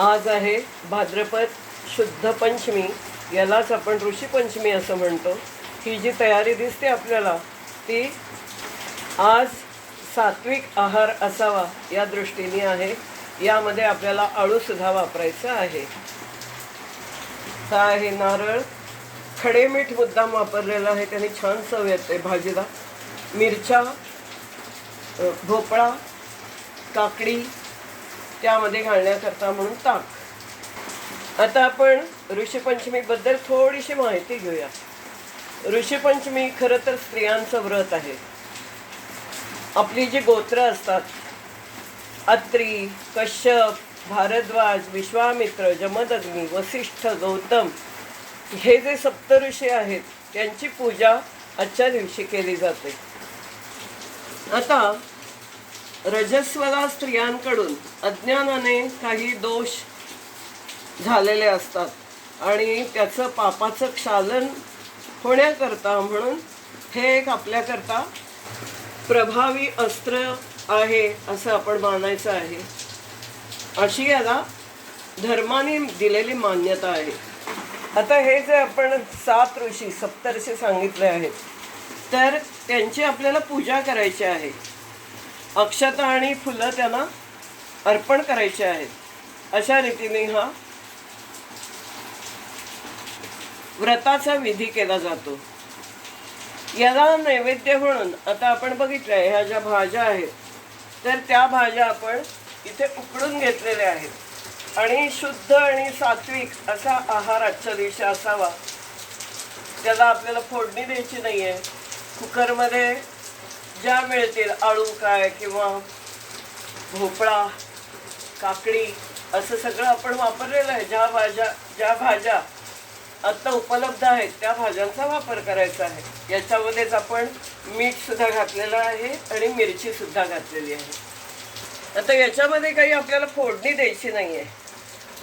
आज आहे भाद्रपद शुद्ध पंचमी यालाच आपण ऋषीपंचमी असं म्हणतो. ही जी तयारी दिसते आपल्याला ती आज सात्विक आहार असावा या दृष्टीने आहे. यामध्ये आपल्याला आळूसुद्धा वापरायचं आहे. काय आहे? नारळ. खडे मीठ मुद्दाम वापरलेलं आहे. त्याने छान चव येते भाजीला. मिरच्या भोपळा काकडी त्यामध्ये घालण्याकरता म्हणून ताक. आता आपण ऋषीपंचमीबद्दल थोडीशी माहिती घेऊया. ऋषीपंचमी खरं तर स्त्रियांचं व्रत आहे. आपली जी गोत्र असतात अत्री कश्यप भारद्वाज विश्वामित्र जमदग्नी वसिष्ठ गौतम हे जे सप्तऋषी आहेत त्यांची पूजा आजच्या दिवशी केली जाते. आता रजस्वला स्त्रियांकडून अज्ञानाने काही दोष झालेले असतात आणि त्याचं पापाचं क्षालन होण्याकरता म्हणून हे एक आपल्याकरता प्रभावी अस्त्र आहे असं आपण मानायचं आहे. अशी याला धर्माने दिलेली मान्यता आहे. आता हे जे आपण सात ऋषी सप्तर्षी सांगितले आहेत तर त्यांची आपल्याला पूजा करायची आहे. अक्षता आणि फुलं त्यांना अर्पण करायचे आहेत. अशा रीतीने हा व्रताचा विधी केला जातो. याला नैवेद्य म्हणून आता आपण बघितलंय ह्या ज्या भाज्या आहेत तर त्या भाज्या आपण इथे उकडून घेतलेल्या आहेत. आणि शुद्ध आणि सात्विक असा आहार आजच्या दिवशी असावा. त्याला आपल्याला फोडणी द्यायची नाही आहे कुकरमध्ये ज्या मिळतील आळू काय किंवा भोपळा काकडी असं सगळं आपण वापरलेलं आहे. ज्या भाज्या ज्या भाज्या आत्ता उपलब्ध आहेत त्या भाज्यांचा वापर करायचा आहे. याच्यामध्येच आपण मीठसुद्धा घातलेलं आहे आणि मिरचीसुद्धा घातलेली आहे. आता याच्यामध्ये काही आपल्याला फोडणी द्यायची नाही आहे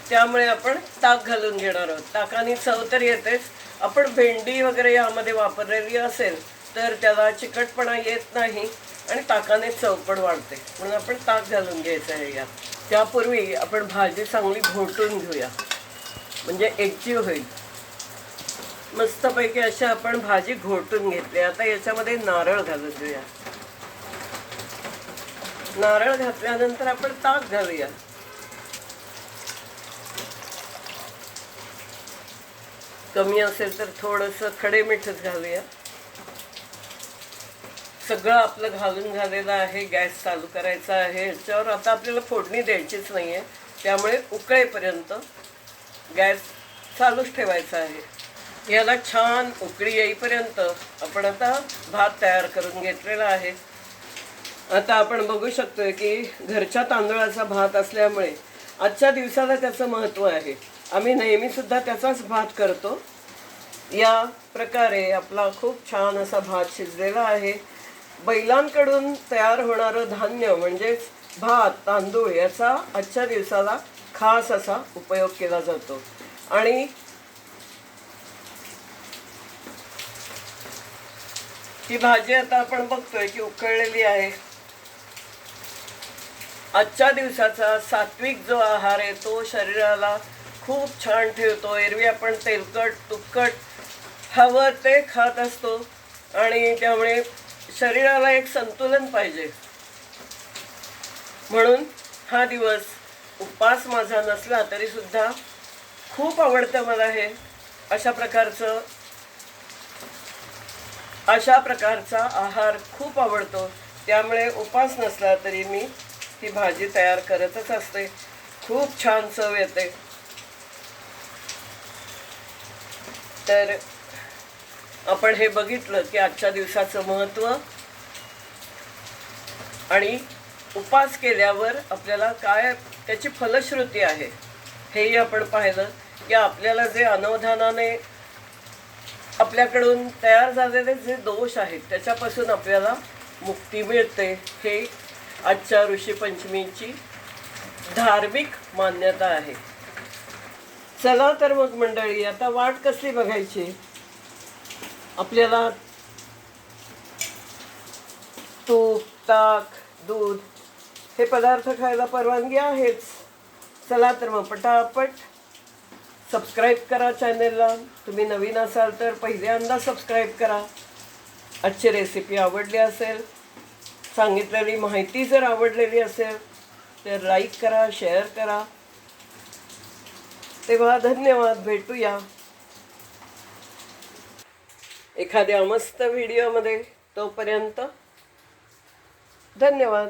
त्यामुळे आपण ताक घालून घेणार आहोत. ताकाने चव तर येतेच. आपण भेंडी वगैरे यामध्ये वापरलेली असेल तर त्याला चिकटपणा येत नाही आणि ताकाने चव पण वाढते. म्हणून आपण ताक घालून घ्यायचं आहे यात. त्यापूर्वी आपण भाजी चांगली घोटून घेऊया. म्हणजे एकजीव होईल. मस्तपैकी अशा आपण भाजी घोटून घेतली आता याच्यामध्ये नारळ घालून घेऊया. नारळ घातल्यानंतर आपण ताक घालूया. कमी असेल तर थोडंसं खडे मीठच घालूया. सगळं आपलं घालून झालेलं आहे गॅस चालू करायचा आहे. याच्यावर आता आपल्याला फोडणी द्यायचीच नाही आहे त्यामुळे उकळेपर्यंत गॅस चालूच ठेवायचा आहे. याला छान उकळी येईपर्यंत आपण आता भात तयार करून घेतलेला आहे. आता आपण बघू शकतोय की घरच्या तांदळाचा भात असल्यामुळे आजच्या दिवसाला त्याचं महत्त्व आहे. आम्ही नेहमीसुद्धा त्याचाच भात करतो. या प्रकारे आपला खूप छान असा भात शिजलेला आहे. बैलांकडून तयार होणारं धान्य म्हणजेच भात तांदूळ याचा आजच्या दिवसाला खास असा उपयोग केला जातो. आणि ही भाजी आता आपण बघतोय की उकळलेली आहे. आजच्या दिवसाचा सात्विक जो आहार आहे तो शरीराला खूप छान ठेवतो. एरवी आपण तेलकट तुपकट हवं ते खात असतो. आणि त्यामुळे शरीराला एक संतुलन पाहिजे. म्हणून हा दिवस उपवास माझा नसला तरी सुद्धा खूप आवडतं मला हे. अशा प्रकारचं अशा प्रकारचा आहार खूप आवडतो. त्यामुळे उपास नसला तरी मी ही भाजी तयार करतच असते. खूप छान चव येते. तर आपण हे बघितलं की आजच्या दिवसाचं महत्त्व आणि उपास केल्यावर आपल्याला काय त्याची फलश्रुती आहे. हेही आपण पाहिलं की आपल्याला जे अनवधानाने आपल्याकडून तयार झालेले जे दोष आहेत त्याच्यापासून आपल्याला मुक्ती मिळते. हे आजच्या ऋषीपंचमीची धार्मिक मान्यता आहे. चला तर मग मंडळी आता वाट कसली बघायची? आपल्याला तूप ताक दूध हे पदार्थ खायला परवानगी आहेच. चला तर मग पटापट सबस्क्राईब करा चॅनेलला तुम्ही नवीन असाल तर पहिल्यांदा सबस्क्राईब करा. आजची रेसिपी आवडली असेल सांगितलेली माहिती जर आवडलेली असेल तर लाईक करा शेअर करा. तेव्हा धन्यवाद भेटूया. एखाद्या मस्त व्हिडिओमध्ये तोपर्यंत धन्यवाद.